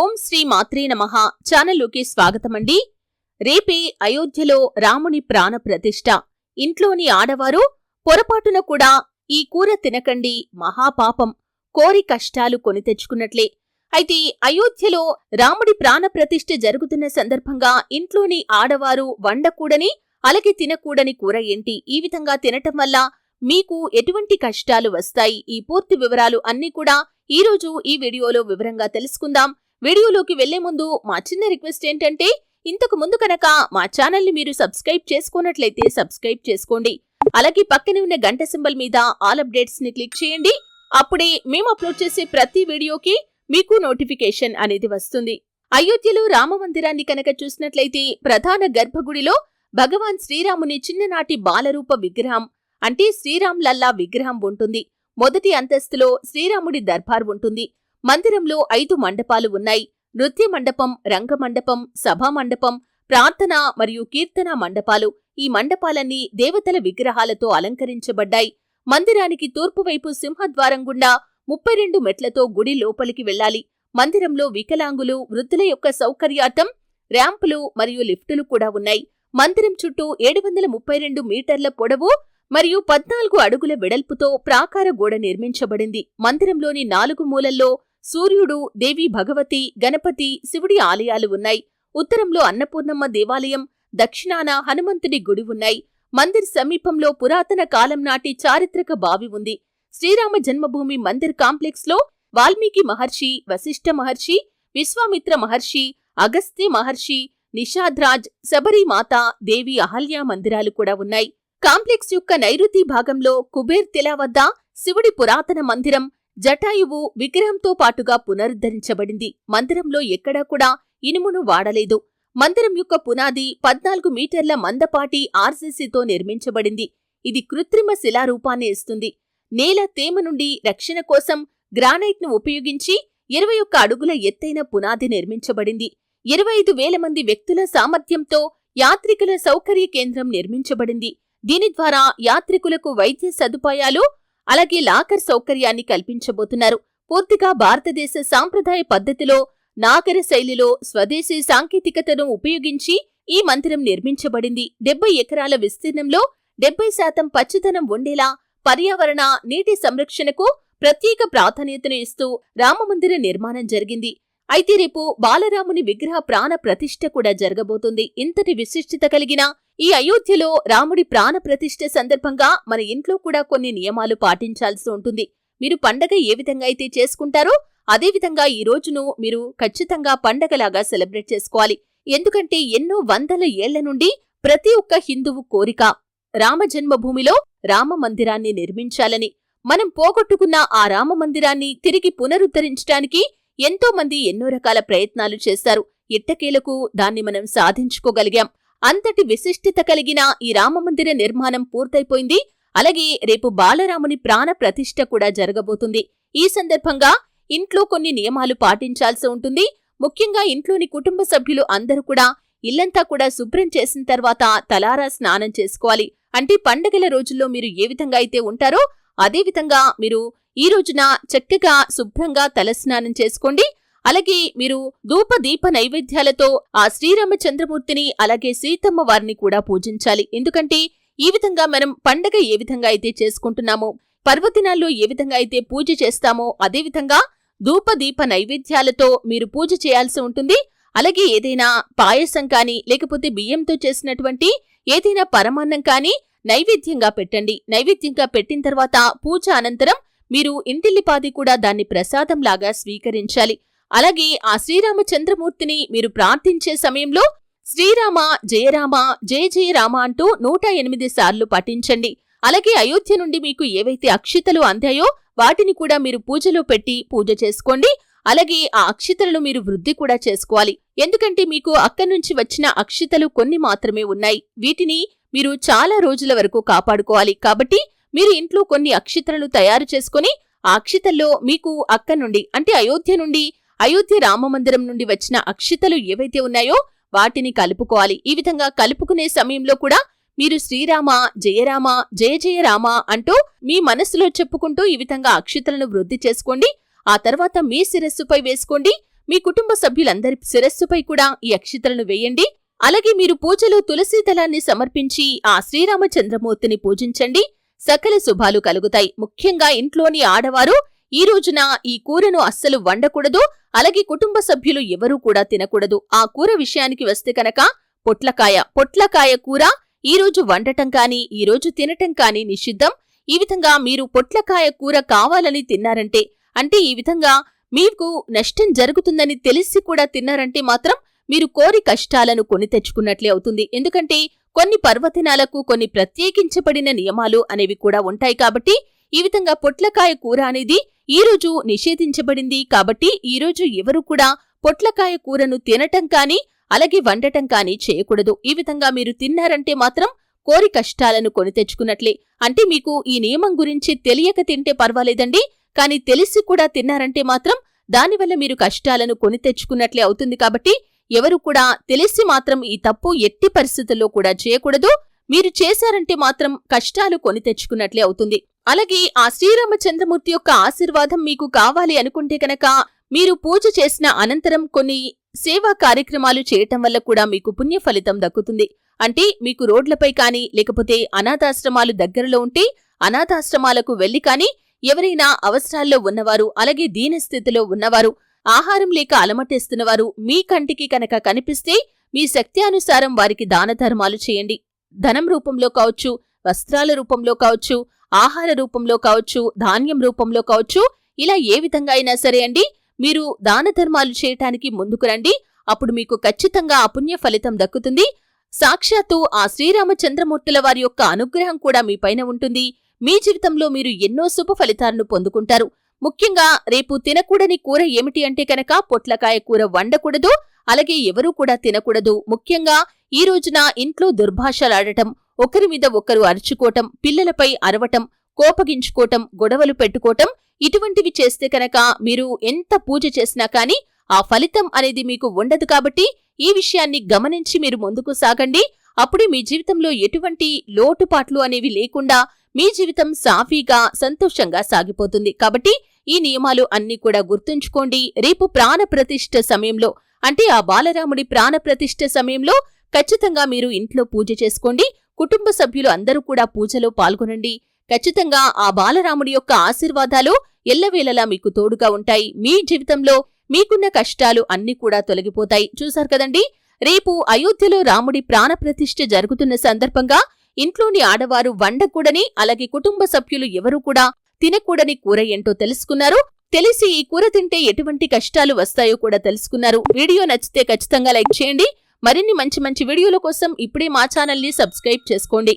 ఓం శ్రీ మాత్రే నమ. ఛానల్లోకి స్వాగతమండి. రేపే అయోధ్యలో రాముని ప్రాణ ప్రతిష్ట ఇంట్లోని ఆడవారు పొరపాటున కూడా ఈ కూర తినకండి. మహాపాపం. కోరి కష్టాలు కొని తెచ్చుకున్నట్లే. అయితే అయోధ్యలో రాముడి ప్రాణ ప్రతిష్ఠ జరుగుతున్న సందర్భంగా ఇంట్లోని ఆడవారు వండకూడని అలాగే తినకూడని కూర ఏంటి? ఈ విధంగా తినటం వల్ల మీకు ఎటువంటి కష్టాలు వస్తాయి? ఈ పూర్తి వివరాలు అన్నీ కూడా ఈ రోజు ఈ వీడియోలో వివరంగా తెలుసుకుందాం. వీడియోలోకి వెళ్ళే ముందు మా చిన్న రిక్వెస్ట్ ఏంటంటే ఇంతకు ముందు కనుక మా ఛానల్ని మీరు సబ్స్క్రైబ్ చేసుకున్నట్లయితే సబ్స్క్రైబ్ చేసుకోండి. అలాగే పక్కనే ఉన్న గంట సింబల్ మీద ఆల్ అప్డేట్స్ని క్లిక్ చేయండి. అప్పుడే మేము అప్లోడ్ చేసే ప్రతి వీడియోకి మీకు నోటిఫికేషన్ అనేది వస్తుంది. అయోధ్యలో రామ మందిరాన్ని కనుక చూసినట్లయితే ప్రధాన గర్భగుడిలో భగవాన్ శ్రీరాముని చిన్ననాటి బాలరూప విగ్రహం అంటే శ్రీరామ్ లల్లా విగ్రహం ఉంటుంది. మొదటి అంతస్తులో శ్రీరాముడి దర్బార్ ఉంటుంది. మందిరంలో ఐదు మండపాలు ఉన్నాయి. నృత్య మండపం రంగమండపం సభా మండపం ప్రార్థన మరియు కీర్తన మండపాలు. ఈ మండపాలన్నీ దేవతల విగ్రహాలతో అలంకరించబడ్డాయి. మందిరానికి తూర్పువైపు సింహద్వారం గుండా ముప్పై రెండు మెట్లతో గుడి లోపలికి వెళ్ళాలి. మందిరంలో వికలాంగులు వృద్ధుల యొక్క సౌకర్యార్థం ర్యాంపులు మరియు లిఫ్టులు కూడా ఉన్నాయి. మందిరం చుట్టూ ఏడు వందల ముప్పై రెండు మీటర్ల పొడవు మరియు పద్నాలుగు అడుగుల వెడల్పుతో ప్రాకార గోడ నిర్మించబడింది. మందిరంలోని నాలుగు మూలల్లో సూర్యుడు దేవి భగవతి గణపతి శివుడి ఆలయాలు ఉన్నాయి. ఉత్తరంలో అన్నపూర్ణమ్మ దేవాలయం దక్షిణాన హనుమంతుడి గుడి ఉన్నాయి. మందిర్ సమీపంలో పురాతన కాలం నాటి చారిత్రక బావి ఉంది. శ్రీరామ జన్మభూమి మందిర్ కాంప్లెక్స్లో వాల్మీకి మహర్షి వశిష్ఠ మహర్షి విశ్వామిత్ర మహర్షి అగస్త్య మహర్షి నిషాద్రాజ్ శబరిమాత దేవి అహల్య మందిరాలు కూడా ఉన్నాయి. కాంప్లెక్స్ యొక్క నైరుతి భాగంలో కుబేర్ తిలా వద్ద శివుడి పురాతన మందిరం జటాయువు విగ్రహంతో పాటుగా పునరుద్ధరించబడింది. మందిరంలో ఎక్కడా కూడా ఇనుమును వాడలేదు. మందిరం యొక్క పునాది పద్నాలుగు మీటర్ల మందపాటి ఆర్సీసీతో నిర్మించబడింది. ఇది కృత్రిమ శిలారూపాన్ని ఇస్తుంది. నేల తేమ నుండి రక్షణ కోసం గ్రానైట్ను ఉపయోగించి ఇరవై ఒక్క అడుగుల ఎత్తైన పునాది నిర్మించబడింది. ఇరవై ఐదు వేల మంది వ్యక్తుల సామర్థ్యంతో యాత్రికుల సౌకర్య కేంద్రం నిర్మించబడింది. దీని ద్వారా యాత్రికులకు వైద్య సదుపాయాలు అలాగే లాకర్ సౌకర్యాన్ని కల్పించబోతున్నారు. పూర్తిగా భారతదేశ సాంప్రదాయ పద్ధతిలో నాగర శైలిలో స్వదేశీ సాంకేతికతను ఉపయోగించి ఈ మందిరం నిర్మించబడింది. డెబ్బై ఎకరాల విస్తీర్ణంలో డెబ్బై శాతం పచ్చదనం ఉండేలా పర్యావరణ నీటి సంరక్షణకు ప్రత్యేక ప్రాధాన్యతను ఇస్తూ రామమందిర నిర్మాణం జరిగింది. అయితే రేపు బాలరాముని విగ్రహ ప్రాణ ప్రతిష్ఠ కూడా జరగబోతుంది. ఇంతటి విశిష్టత కలిగిన ఈ అయోధ్యలో రాముడి ప్రాణ ప్రతిష్ఠ సందర్భంగా మన ఇంట్లో కూడా కొన్ని నియమాలు పాటించాల్సి ఉంటుంది. మీరు పండగ ఏ విధంగా అయితే చేసుకుంటారో అదేవిధంగా ఈ రోజును మీరు ఖచ్చితంగా పండగలాగా సెలబ్రేట్ చేసుకోవాలి. ఎందుకంటే ఎన్నో వందల ఏళ్ళ నుండి ప్రతి ఒక్క హిందువు కోరిక రామ జన్మభూమిలో రామ మందిరాన్ని నిర్మించాలని మనం పోగొట్టుకున్న ఆ రామ మందిరాన్ని తిరిగి పునరుద్ధరించడానికి ఎంతో మంది ఎన్నో రకాల ప్రయత్నాలు చేశారు. ఇట్టకేలకు దాన్ని మనం సాధించుకోగలిగాం. అంతటి విశిష్టత కలిగిన ఈ రామమందిర నిర్మాణం పూర్తయిపోయింది. అలాగే రేపు బాలరాముని ప్రాణ ప్రతిష్ఠ కూడా జరగబోతుంది. ఈ సందర్భంగా ఇంట్లో కొన్ని నియమాలు పాటించాల్సి ఉంటుంది. ముఖ్యంగా ఇంట్లోని కుటుంబ సభ్యులు అందరూ కూడా ఇల్లంతా కూడా శుభ్రం చేసిన తర్వాత తలారా స్నానం చేసుకోవాలి. అంటే పండగల రోజుల్లో మీరు ఏ విధంగా అయితే ఉంటారో అదేవిధంగా మీరు ఈ రోజున చక్కగా శుభ్రంగా తలస్నానం చేసుకోండి. అలాగే మీరు ధూప దీప నైవేద్యాలతో ఆ శ్రీరామచంద్రమూర్తిని అలాగే సీతమ్మ వారిని కూడా పూజించాలి. ఎందుకంటే ఈ విధంగా మనం పండగ ఏ విధంగా అయితే చేసుకుంటున్నామో పర్వదినాల్లో ఏ విధంగా అయితే పూజ చేస్తామో అదేవిధంగా ధూప దీప నైవేద్యాలతో మీరు పూజ చేయాల్సి ఉంటుంది. అలాగే ఏదైనా పాయసం కానీ లేకపోతే బియ్యంతో చేసినటువంటి ఏదైనా పరమాన్నం కానీ నైవేద్యంగా పెట్టండి. నైవేద్యంగా పెట్టిన తర్వాత పూజ అనంతరం మీరు ఇంటిల్లిపాది కూడా దాన్ని ప్రసాదంలాగా స్వీకరించాలి. అలాగే ఆ శ్రీరామచంద్రమూర్తిని మీరు ప్రార్థించే సమయంలో శ్రీరామ జయరామ జయ జయరామ అంటూ నూట ఎనిమిది సార్లు పఠించండి. అలాగే అయోధ్య నుండి మీకు ఏవైతే అక్షితలు అందాయో వాటిని కూడా మీరు పూజలో పెట్టి పూజ చేసుకోండి. అలాగే ఆ అక్షితలను మీరు వృద్ధి కూడా చేసుకోవాలి. ఎందుకంటే మీకు అక్కడి నుంచి వచ్చిన అక్షితలు కొన్ని మాత్రమే ఉన్నాయి. వీటిని మీరు చాలా రోజుల వరకు కాపాడుకోవాలి. కాబట్టి మీరు ఇంట్లో కొన్ని అక్షితలను తయారు చేసుకుని ఆ అక్షితల్లో మీకు అక్క నుండి అంటే అయోధ్య నుండి అయోధ్య రామమందిరం నుండి వచ్చిన అక్షితలు ఏవైతే ఉన్నాయో వాటిని కలుపుకోవాలి. ఈ విధంగా కలుపుకునే సమయంలో కూడా మీరు శ్రీరామ జయరామ జయ జయ రామ అంటూ మీ మనస్సులో చెప్పుకుంటూ ఈ విధంగా అక్షితలను వృద్ధి చేసుకోండి. ఆ తర్వాత మీ శిరస్సుపై వేసుకోండి. మీ కుటుంబ సభ్యులందరి శిరస్సుపై కూడా ఈ అక్షితలను వేయండి. అలాగే మీరు పూజలో తులసీ దళాన్ని సమర్పించి ఆ శ్రీరామచంద్రమూర్తిని పూజించండి. సకల శుభాలు కలుగుతాయి. ముఖ్యంగా ఇంట్లోని ఆడవారు ఈ రోజున ఈ కూరను అస్సలు వండకూడదు. అలాగే కుటుంబ సభ్యులు ఎవరూ కూడా తినకూడదు. ఆ కూర విషయానికి వస్తే కనుక పొట్లకాయ పొట్లకాయ కూర ఈ రోజు వండటం కానీ ఈ రోజు తినటం కానీ నిషిద్ధం. ఈ విధంగా మీరు పొట్లకాయ కూర కావాలని తిన్నారంటే అంటే ఈ విధంగా మీకు నష్టం జరుగుతుందని తెలిసి కూడా తిన్నారంటే మాత్రం మీరు కోరి కష్టాలను కొని తెచ్చుకున్నట్లే అవుతుంది. ఎందుకంటే కొన్ని పర్వదినాలకు కొన్ని ప్రత్యేకించబడిన నియమాలు అనేవి కూడా ఉంటాయి కాబట్టి ఈ విధంగా పొట్లకాయ కూర అనేది ఈ రోజు నిషేధించబడింది కాబట్టి ఈ రోజు ఎవరు కూడా పొట్లకాయ కూరను తినటం కానీ అలాగే వండటం కానీ చేయకూడదు. ఈ విధంగా మీరు తిన్నారంటే మాత్రం కోరి కష్టాలను కొని తెచ్చుకున్నట్లే. అంటే మీకు ఈ నియమం గురించి తెలియక తింటే పర్వాలేదండి కానీ తెలిసి కూడా తిన్నారంటే మాత్రం దానివల్ల మీరు కష్టాలను కొని తెచ్చుకున్నట్లే అవుతుంది కాబట్టి ఎవరు కూడా తెలిసి మాత్రం ఈ తప్పు ఎట్టి పరిస్థితుల్లో కూడా చేయకూడదు. మీరు చేశారంటే మాత్రం కష్టాలు కొని తెచ్చుకున్నట్లే అవుతుంది. అలాగే ఆ శ్రీరామచంద్రమూర్తి యొక్క ఆశీర్వాదం మీకు కావాలి అనుకుంటే కనుక మీరు పూజ చేసిన అనంతరం కొన్ని సేవా కార్యక్రమాలు చేయటం వల్ల కూడా మీకు పుణ్య ఫలితం దక్కుతుంది. అంటే మీకు రోడ్లపై కానీ లేకపోతే అనాథాశ్రమాలు దగ్గరలో ఉంటే అనాథాశ్రమాలకు వెళ్ళి కానీ ఎవరైనా అవసరాల్లో ఉన్నవారు అలాగే దీనస్థితిలో ఉన్నవారు ఆహారం లేక అలమటేస్తున్నవారు మీ కంటికి కనుక కనిపిస్తే మీ శక్త్యానుసారం వారికి దానధర్మాలు చేయండి. ధనం రూపంలో కావచ్చు వస్త్రాల రూపంలో కావచ్చు ఆహార రూపంలో కావచ్చు ధాన్యం రూపంలో కావచ్చు ఇలా ఏ విధంగా అయినా సరే అండి మీరు దాన ధర్మాలు చేయటానికి ముందుకు రండి. అప్పుడు మీకు ఖచ్చితంగా అపుణ్య ఫలితం దక్కుతుంది. సాక్షాత్తు ఆ శ్రీరామచంద్రమూర్తుల వారి యొక్క అనుగ్రహం కూడా మీపైన ఉంటుంది. మీ జీవితంలో మీరు ఎన్నో శుభ ఫలితాలను పొందుకుంటారు. ముఖ్యంగా రేపు తినకూడని కూర ఏమిటి అంటే కనుక పొట్లకాయ కూర వండకూడదు అలాగే ఎవరూ కూడా తినకూడదు. ముఖ్యంగా ఈ రోజున ఇంట్లో దుర్భాషలాడటం ఒకరి మీద ఒకరు అరుచుకోవటం పిల్లలపై అరవటం కోపగించుకోవటం గొడవలు పెట్టుకోవటం ఇటువంటివి చేస్తే కనుక మీరు ఎంత పూజ చేసినా కానీ ఆ ఫలితం అనేది మీకు ఉండదు కాబట్టి ఈ విషయాన్ని గమనించి మీరు ముందుకు సాగండి. అప్పుడే మీ జీవితంలో ఎటువంటి లోటుపాట్లు అనేవి లేకుండా మీ జీవితం సాఫీగా సంతోషంగా సాగిపోతుంది. కాబట్టి ఈ నియమాలు అన్నీ కూడా గుర్తుంచుకోండి. రేపు ప్రాణప్రతిష్ఠ సమయంలో అంటే ఆ బాలరాముడి ప్రాణప్రతిష్ఠ సమయంలో ఖచ్చితంగా మీరు ఇంట్లో పూజ చేసుకోండి. కుటుంబ సభ్యులు అందరూ కూడా పూజలో పాల్గొనండి. ఖచ్చితంగా ఆ బాలరాముడి యొక్క ఆశీర్వాదాలు ఎల్లవేళలా మీకు తోడుగా ఉంటాయి. మీ జీవితంలో మీకున్న కష్టాలు అన్ని కూడా తొలగిపోతాయి. చూశారు కదండి? రేపు అయోధ్యలో రాముడి ప్రాణప్రతిష్ఠ జరుగుతున్న సందర్భంగా ఇంట్లోని ఆడవారు వండకూడని అలాగే కుటుంబ సభ్యులు ఎవరూ కూడా తినకూడని కూర ఏంటో తెలుసుకున్నారు. తెలిసి ఈ కూర తింటే ఎటువంటి కష్టాలు వస్తాయో కూడా తెలుసుకున్నారు. వీడియో నచ్చితే ఖచ్చితంగా లైక్ చేయండి. మరిన్ని మంచి మంచి వీడియోల కోసం ఇప్పుడే మా ఛానల్ని సబ్స్క్రైబ్ చేసుకోండి.